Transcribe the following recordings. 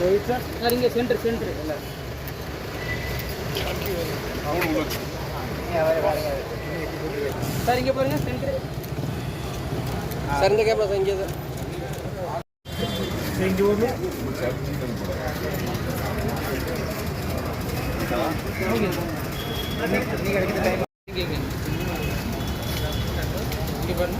Right sir இங்கே centre centre. Sir இங்கே பாருங்க சென்டர் சார் இந்த கேமரா சார் இங்கே சார் இங்கே இங்கே இங்கே பாருங்க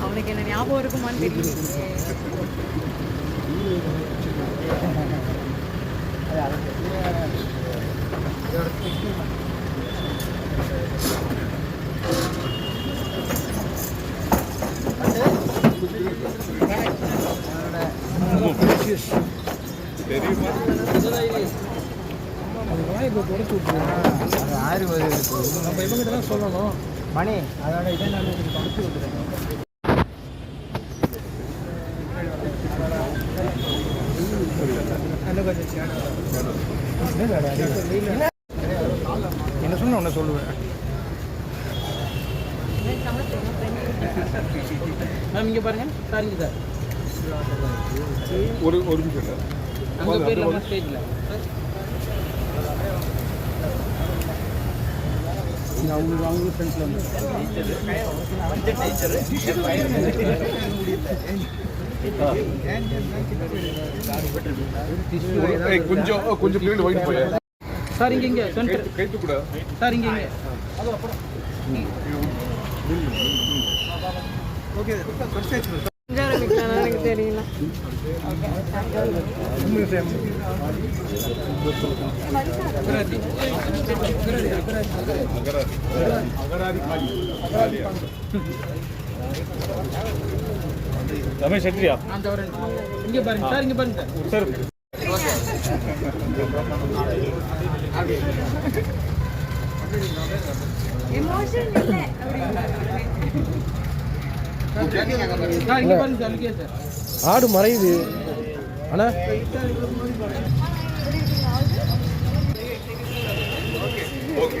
அவனுக்கு என்ன ஞாபகம் இருக்குமான்னு தெரியல தெரியுமா மணி அதோட இதை நான் கொடுத்து விட்டுறேன். என்ன சொன்ன உன்ன சொல்லுவேன். மேம் இங்கே பாருங்க. சார் இங்கே சார். ஒரு நிமிஷம் ஸ்டேஜில். ஃப்ரெண்ட்ஸில் வந்து கொஞ்சம் கொஞ்சம் பின்னாடி வைட் போய் சார் இங்கே இங்கே சென்டர் கைத்து கூட. சார் இங்கே இங்கே. எனக்கு தெரியல. ரமேஷ் செட்டியா இங்கே பாருங்க சார் இங்கே பாருங்க சார். ஆடு மறையுது. அண்ணா. ஓகே.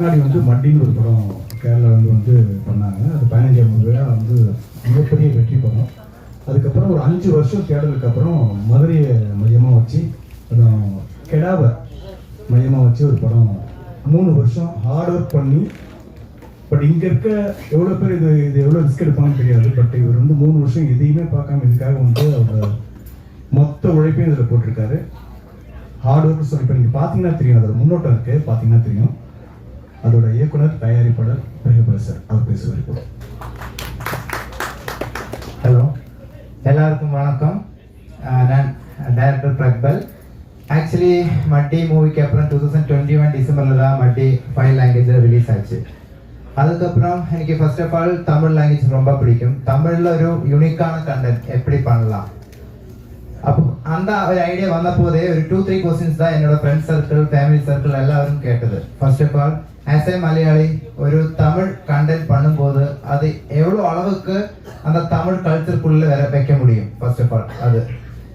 முன்னாடி வந்து மட்டின்னு ஒரு படம் கேரளாவிலேருந்து வந்து பண்ணாங்க. அது பதினஞ்சாம் விழா வந்து மிகப்பெரிய வெற்றி படம். அதுக்கப்புறம் ஒரு அஞ்சு வருஷம் தேடலுக்கு அப்புறம் மதுரையை மையமாக வச்சு அப்புறம் கெடாவை மையமாக வச்சு ஒரு படம். மூணு வருஷம் ஹார்ட் ஒர்க் பண்ணி பட் இங்கே இருக்க எவ்வளோ பேர் இது இது எவ்வளோ ரிஸ்க் எடுப்பாங்கன்னு தெரியாது. பட் இவர் வந்து மூணு வருஷம் எதையுமே பார்க்காம இதுக்காக வந்து அவர் மொத்த உழைப்பையும் இதில் போட்டிருக்காரு. ஹார்ட் ஒர்க் சொல்லி இப்போ நீங்கள் பார்த்தீங்கன்னா தெரியும் அதோட முன்னோட்டம் இருக்குது பார்த்தீங்கன்னா தெரியும். அதோட இயக்குனர் தயாரிப்பாளர் பிரகபர் சார். அவர் பேசுவார் ஹலோ எல்லாருக்கும் வணக்கம். நான் டைரக்டர் பிரக்பல். ஆக்சுவலி மட்டி மூவிக்கு அப்புறம் டூ தௌசண்ட் டுவெண்ட்டி ஒன் டிசம்பரில் தான் மட்டி ஃபைவ் லாங்குவேஜில் ரிலீஸ் ஆச்சு. அதுக்கப்புறம் எனக்கு first of all Tamil language ரொம்ப பிடிக்கும். தமிழில் ஒரு யூனிக்கான கண்டென்ட் எப்படி பண்ணலாம்? அப்போ அந்த ஒரு ஐடியா வந்த போதே ஒரு டூ த்ரீ கொஸ்டின்ஸ் தான் என்னோட ஃப்ரெண்ட்ஸ் சர்க்கிள் ஃபேமிலி சர்க்கிள் எல்லாரும் கேட்டது. First of all as a Malayali ஒரு தமிழ் கண்டென்ட் பண்ணும்போது அது எவ்வளோ அளவுக்கு அந்த தமிழ் கல்ச்சருக்குள்ள வர வைக்க முடியும் ஃபர்ஸ்ட் ஆஃப் ஆல் அது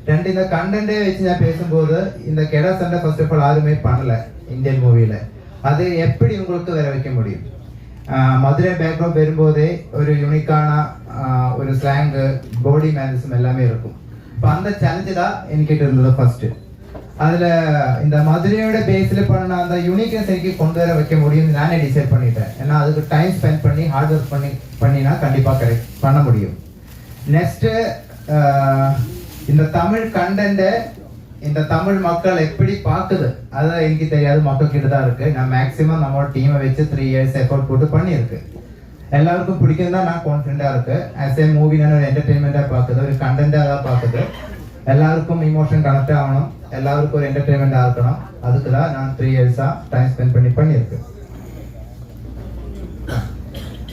ரெண்டு இந்த கண்டென்ட்டே வச்சு நான் பேசும்போது இந்த கெடா சண்டை ஃபர்ஸ்ட் ஆஃப் ஆல் யாருமே பண்ணலை இந்தியன் மூவியில் அது எப்படி உங்களுக்கு வர வைக்க முடியும் மதுரை பேக்ரவுண்ட் வரும்போதே ஒரு யூனிக்கான ஒரு ஸ்லாங்கு பாடி மேனரிசம் எல்லாமே இருக்கும் இப்போ அந்த சேலஞ்சு தான் என்கிட்ட இருந்தது ஃபஸ்ட்டு அதுல இந்த மதுரையோட பேஸில் பண்ண அந்த யூனிக்னஸ் எனக்கு கொண்டு வர வைக்க முடியும்னு நானே டிசைட் பண்ணிட்டேன். ஏன்னா அதுக்கு டைம் ஸ்பெண்ட் பண்ணி ஹார்ட் ஒர்க் பண்ணி பண்ணினா கண்டிப்பாக கரெக்ட் பண்ண முடியும். நெக்ஸ்ட்டு இந்த தமிழ் கண்டென்ட்டை இந்த தமிழ் மக்கள் எப்படி பார்க்குது? அது எனக்கு தெரியாது. மக்கள் கிட்ட தான் இருக்குது நான் மேக்ஸிமம் நம்மளோட டீமை வச்சு த்ரீ இயர்ஸ் எஃபோர்ட் போட்டு பண்ணியிருக்கு. எல்லாருக்கும் பிடிக்கும் தான் நான் கான்ஃபிடென்ட்டா இருக்குது ஆஸ் ஏ மூவி நான் ஒரு என்டர்டைன்மெண்ட்டாக பார்க்குது. ஒரு கண்டென்ட்டாக தான் பார்க்குது. எல்லாருக்கும் இமோஷன் கனெக்ட் ஆகணும். எல்லாருக்கும் ஒரு என்டர்டைன்மெண்ட்டாக இருக்கணும். அதுக்கு தான் நான் த்ரீ இயர்ஸாக டைம் ஸ்பெண்ட் பண்ணி பண்ணியிருக்கேன்.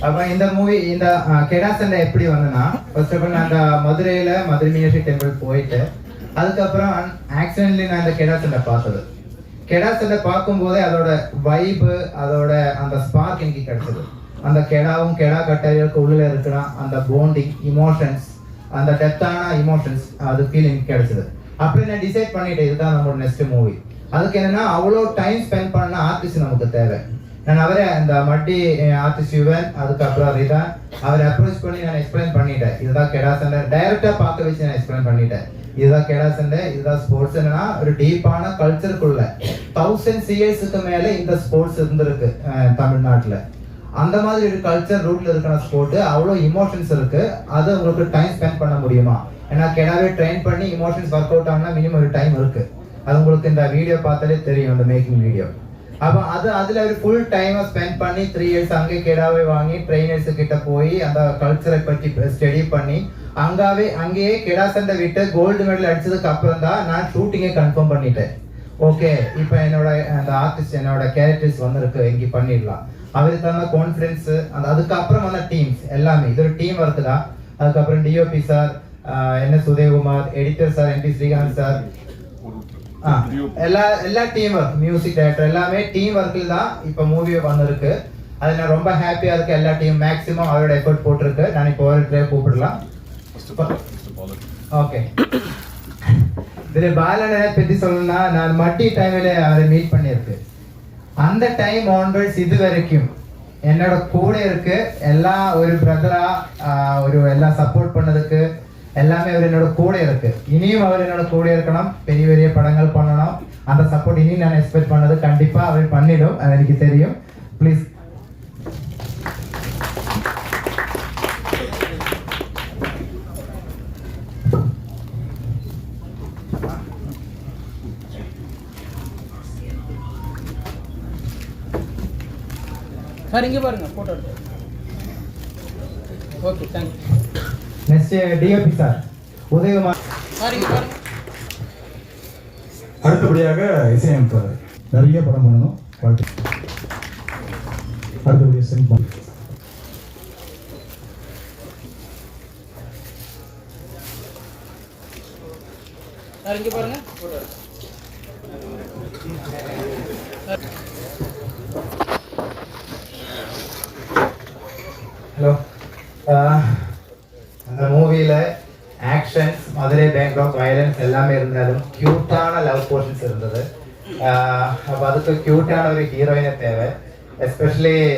அப்புறம் இந்த மூவி இந்த அஹ், கெடா எப்படி வந்தேன்னா ஃபர்ஸ்ட் ஆஃப் ஆல் நான் அந்த மதுரையில் மதுரை மீனாட்சி டெம்பிள் போயிட்டு அதுக்கப்புறம் ஆக்சிடென்ட்லி நான் இந்த கெடா பார்த்தது. கெடா பார்க்கும்போதே அதோட வைப்பு அதோட அந்த ஸ்பார்க் எனக்கு கிடைச்சது. அந்த கெடாவும் கெடா கட்டைகளுக்கு உள்ள இருக்கிற அந்த போண்டிங் இமோஷன்ஸ் அந்த டெப்தான இமோஷன்ஸ் அது ஃபீலிங் எனக்கு கிடைச்சது. அப்படி நான் டிசைட் பண்ணிட்டேன் இதுதான் நம்மளோட நெக்ஸ்ட் மூவி அதுக்கு என்னன்னா அவ்வளோ டைம் ஸ்பெண்ட் பண்ண ஆர்டிஸ்ட் நமக்கு தேவை. நான் அவரை அந்த மட்டி ஆர்டிஸ்ட் யுவன் அதுக்கப்புறம் ரிதான் அவரை அப்ரோச் பண்ணி நான் எக்ஸ்பிளைன் பண்ணிட்டேன். இதுதான் கெடா சண்டை. டைரக்டா பார்க்க வச்சு நான் எக்ஸ்பிளைன் பண்ணிட்டேன். இதுதான் கெடா சண்டை இதுதான் ஸ்போர்ட்ஸ் என்னன்னா ஒரு டீப்பான கல்ச்சருக்குள்ள தௌசண்ட் சிஎஸ்க்கு மேல இந்த ஸ்போர்ட்ஸ் இருந்திருக்கு தமிழ்நாட்டில் தமிழ்நாட்டுல. அந்த மாதிரி ஒரு கல்ச்சர் ரூட்ல இருக்கிற ஸ்போர்ட் அவ்வளோ இமோஷன்ஸ் இருக்கு. அது உங்களுக்கு டைம் ஸ்பெண்ட் பண்ண முடியுமா? ஏன்னா கெடாவே ட்ரெயின் பண்ணி இமோஷன்ஸ் ஒர்க் அவுட் ஆனா மினிமம் ஒரு டைம் இருக்கு. அது உங்களுக்கு இந்த வீடியோ பார்த்தாலே தெரியும் இந்த மேக்கிங் வீடியோ அப்போ அது அதில் ஒரு ஃபுல் டைமை ஸ்பெண்ட் பண்ணி த்ரீ இயர்ஸ் அங்கே கெடாவே வாங்கி ட்ரெயினர்ஸ் கிட்ட போய் அந்த கல்ச்சரை பற்றி ஸ்டடி பண்ணி அங்காவே அங்கேயே கெடா சண்டை விட்டு கோல்டு மெடல் அடிச்சதுக்கு அப்புறம் தான் நான் ஷூட்டிங்கை கன்ஃபார்ம் பண்ணிட்டேன். ஓகே இப்போ என்னோட அந்த ஆர்டிஸ்ட் என்னோட கேரக்டர்ஸ் வந்திருக்கு இங்கே பண்ணிடலாம். அவருக்கு தந்த கான்ஃபிடன்ஸ் அந்த அதுக்கப்புறம் வந்த டீம்ஸ் எல்லாமே. இது ஒரு டீம் ஒர்க் தான். அதுக்கப்புறம் DOP sir N S Udayakumar editor sir N T Srikanth sir எல்லா எல்லா டீம் ஒர்க் மியூசிக் டைரக்டர் எல்லாமே டீம் ஒர்க்கில் தான் இப்போ மூவி வந்திருக்கு. அது நான் ரொம்ப ஹாப்பியா இருக்கு. எல்லா டீம் மேக்ஸிமம் அவரோட எஃபர்ட் போட்டிருக்கு. நான் இப்போ ஒரு கூப்பிடலாம். ஓகே திரு பாலனை பற்றி சொல்லணும்னா நான் மட்டி டைமில் அவரை மீட் பண்ணியிருக்கு. அந்த டைம் ஆன்வர்ட்ஸ் இது வரைக்கும் என்னோட கூட இருக்கு. எல்லா ஒரு பிரதரா ஒரு எல்லாம் சப்போர்ட் பண்ணதுக்கு எல்லாமே அவர் என்னோட கூட இருக்கு. இனியும் அவர் என்னோட கூட இருக்கணும். பெரிய பெரிய படங்கள் பண்ணணும். அந்த சப்போர்ட் இனியும் நான் எக்ஸ்பெக்ட் பண்ணது கண்டிப்பாக அவர் பண்ணிடும். அது எனக்கு தெரியும். ப்ளீஸ் சார் இங்கே பாருங்க ஃபோட்டோ எடுத்து. Okay thank you next DOP sir Udayakumar. Sir இங்கே பாருங்க. அடுத்தபடியாக இசையமைப்பாளர். நிறைய படம் பண்ணணும். வாழ்த்து. அடுத்தபடியாக சிங் சார் இங்கே பாருங்க ஃபோட்டோ எடுத்து ஹலோ அந்த மூவியில் ஆக்ஷன்ஸ் மதுரை பேங்காக் வயலன்ஸ் எல்லாமே இருந்தாலும் க்யூட்டான லவ் போர்ஷன்ஸ் இருந்தது. அப்போ அதுக்கு க்யூட்டான ஒரு ஹீரோயினை தேவை. எஸ்பெஷலி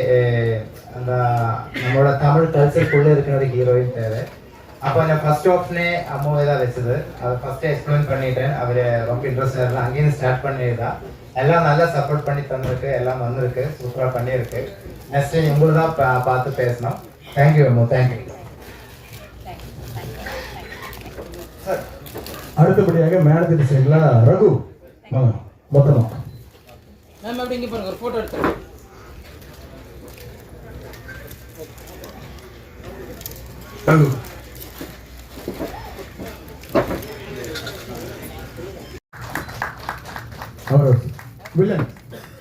அந்த நம்மளோட தமிழ் கல்ச்சருக்குள்ளே இருக்கிற ஒரு ஹீரோயின் தேவை. அப்போ நான் ஃபர்ஸ்ட் ஆப்ஷனே அம்மாவே தான் வச்சது. அதை ஃபஸ்ட்டே எக்ஸ்பிளைன் பண்ணிட்டேன். அவர் ரொம்ப இன்ட்ரெஸ்ட் இருந்தால் அங்கேயும் ஸ்டார்ட் பண்ணியிருந்தான் எல்லாம் நல்லா சப்போர்ட் பண்ணி தந்திருக்கு. எல்லாம் வந்திருக்கு. சூப்பராக பண்ணியிருக்கு. நெக்ஸ்ட் உங்களுக்கு தான் பா- பார்த்து பேசணும். தேங்க்யூ அம்மு தேங்க்யூ அடுத்தபடியாக மேடத்தின் சைடில் ரகு. மொத்தமா. மேம் அப்படி இங்கே பாருங்க ஒரு ஃபோட்டோ எடுத்து ரகு. வில்லன்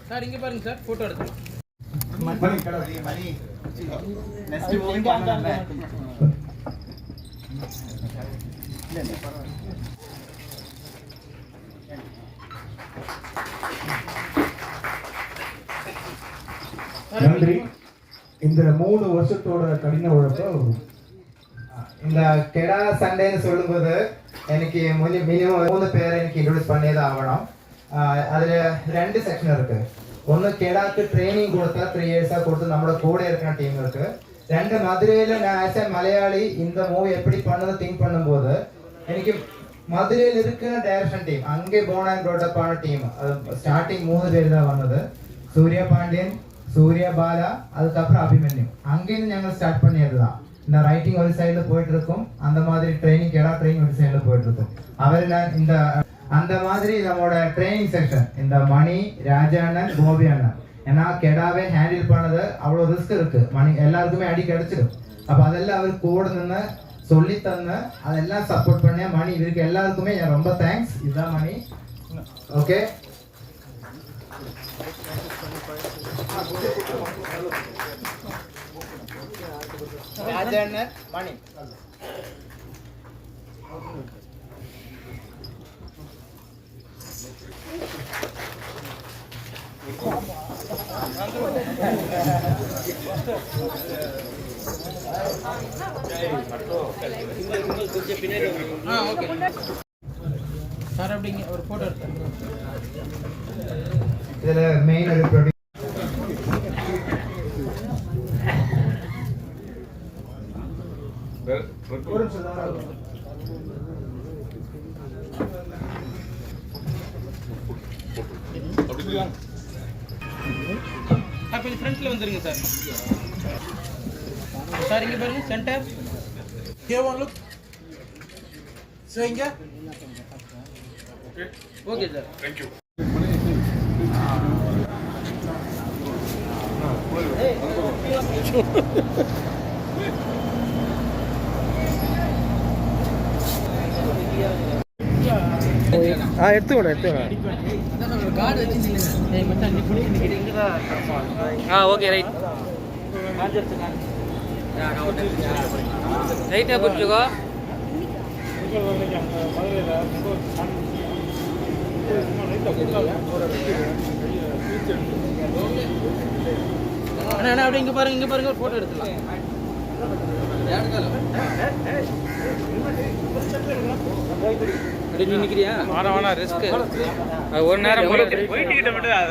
சார் இங்கே பாருங்க சார் ஃபோட்டோ எடுத்துக்கலாம் மணி கடை நன்றி. இந்த மூணு வருஷத்தோட கடின உழைப்பு. இந்த கெடா சண்டேன்னு சொல்லும்போது எனக்கு மினிமம் மூணு பேரை எனக்கு இன்ட்ரடியூஸ் பண்ணியே தான் ஆகணும். அதில் ரெண்டு செக்ஷன் இருக்குது ഒന്ന് കെടാക്ക് ട്രെയിനിങ് കൊടുത്ത ത്രീ ഇയേഴ്സാ കൊടുത്ത് നമ്മുടെ കൂടെ இருக்கிற டீம் இருக்கு ரெண்டு மதுரையில நான் ஆஸ் எ மலையாளி இந்த மூவி எப்படி பண்ணது திங்க் பண்ணும்போது எனக்கு മധുരയിൽ ഇരിക്കുന്ന ഡയറക്ഷൻ ടീം അങ്ങേ ബോൺ ആൻഡ് ബ്രോഡപ്പ് ആണ് ടീം സ്റ്റാർട്ടിങ് മൂന്ന് പേര് தான் വന്നത് சூர்யா பாண்டியன் சூர்யா பாலா அதுக்கப்புறம் அபிமன்யு அங்கேருந்து ഞങ്ങൾ ஸ்டார்ட் பண்ணியதுதான் இந்த ரைட்டிங் ஒரு சைடுல போயிட்டு இருக்கும் அந்த மாதிரி ட்ரைனிங் கெடா ட்ரைனிங் ஒரு சைடுல போயிட்டு இருக்கும் அவரெல்லாம் இந்த அந்த மாதிரி நம்மளோட ட்ரைனிங் செக்ஷன் இந்த மணி ராஜாண்ணன் கோபி அண்ணன். ஏன்னா கெடாவே ஹேண்டில் பண்ணது அவ்வளோ ரிஸ்க் இருக்கு. மணி எல்லாருக்குமே அடி கிடைச்சிடும். அப்போ அதெல்லாம் அவர் கூட நின்று சொல்லி தந்து அதெல்லாம் சப்போர்ட் பண்ண மணி இதுக்கு எல்லாருக்குமே என் ரொம்ப தேங்க்ஸ் இதுதான் மணி. ஓகே ராஜா அண்ணன் மணி. சார் அப்படிங்க ஒரு எடுத்து இதுல மெயின் ப்ரொடியூ இல்லையா? கொஞ்சம் ஃப்ரண்ட்ல வந்துருங்க சார் சார் இங்க பாருங்க centre Here one look. So இங்க. Okay sir you. ஆ எடுத்துக்கோங்க எடுத்துக்கோங்க ஆ ஓகே ரைட். ரைட்டாக பிடிச்சிக்கோ அண்ணா அப்படியே இங்கே பாருங்க இங்கே பாருங்க ஒரு ஃபோட்டோ எடுத்துக்கலாம். நிற்கிறியா வேணாம் வேணாம் ரிஸ்க்கு ஒரு நேரம்